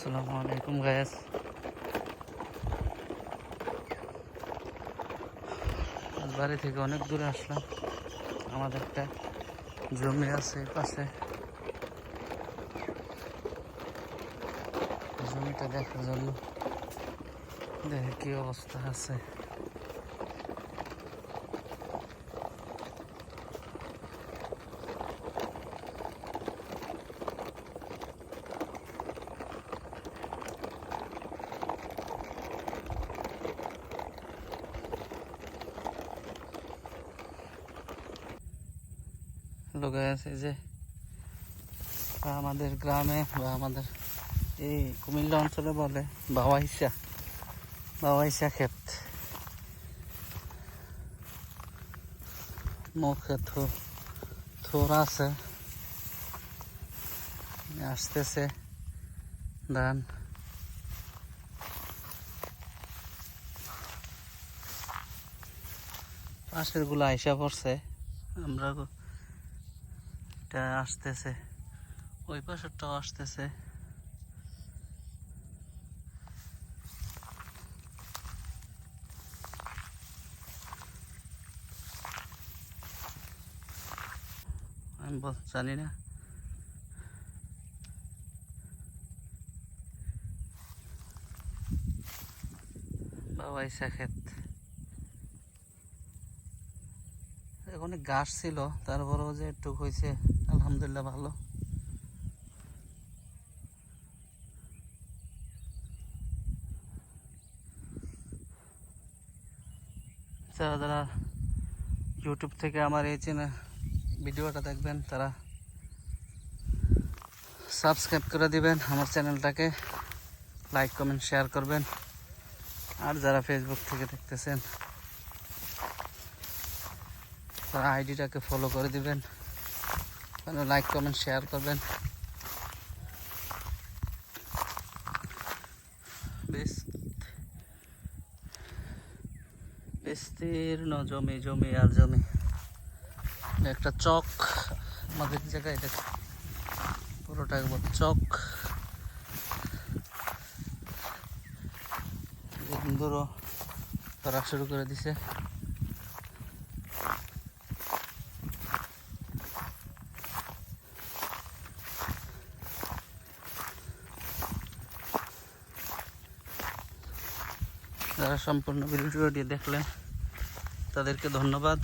আসসালামু আলাইকুম গায়াস আজ বাড়ি থেকে অনেক দূরে আসলাম। আমাদের একটা জমি আছে পাশে। জমিটা দেখার জন্য দেখে কি অবস্থা আছে। লোক আছে যে আমাদের গ্রামে বা আমাদের এই কুমিল্লা অঞ্চলে বলে বাওয়াইসা বাওয়াইসা ক্ষেত। মুখে থোর আছে। আসতেছে ধান। পাশেরগুলো আইসা পড়ছে। আমরা এটা আসতেছে। ওই পাশেরটাও আসতেছে। আমি জানি না। বাবা ইসা ক্ষেত অনেক গাছ ছিল, তারপরেও যে একটু হয়েছে আলহামদুলিল্লাহ, ভালো। যারা যারা ইউটিউব থেকে আমার এই চ্যানেল ভিডিওটা দেখবেন, তারা সাবস্ক্রাইব করে দিবেন, আমার চ্যানেলটাকে লাইক কমেন্ট শেয়ার করবেন। আর যারা ফেসবুক থেকে দেখতেছেন, তারা আইডিটাকে ফলো করে দিবেন। লাইক কমেন্ট শেয়ার করবেন। বিস্তীর্ণ জমি জমি আর জমি। একটা চক, আমাদের জায়গায় এটা পুরোটা একবার চক। বন্ধুরও শুরু করে দিছে। যারা সম্পূর্ণ ভিডিওটি দেখলেন। তাদেরকে ধন্যবাদ।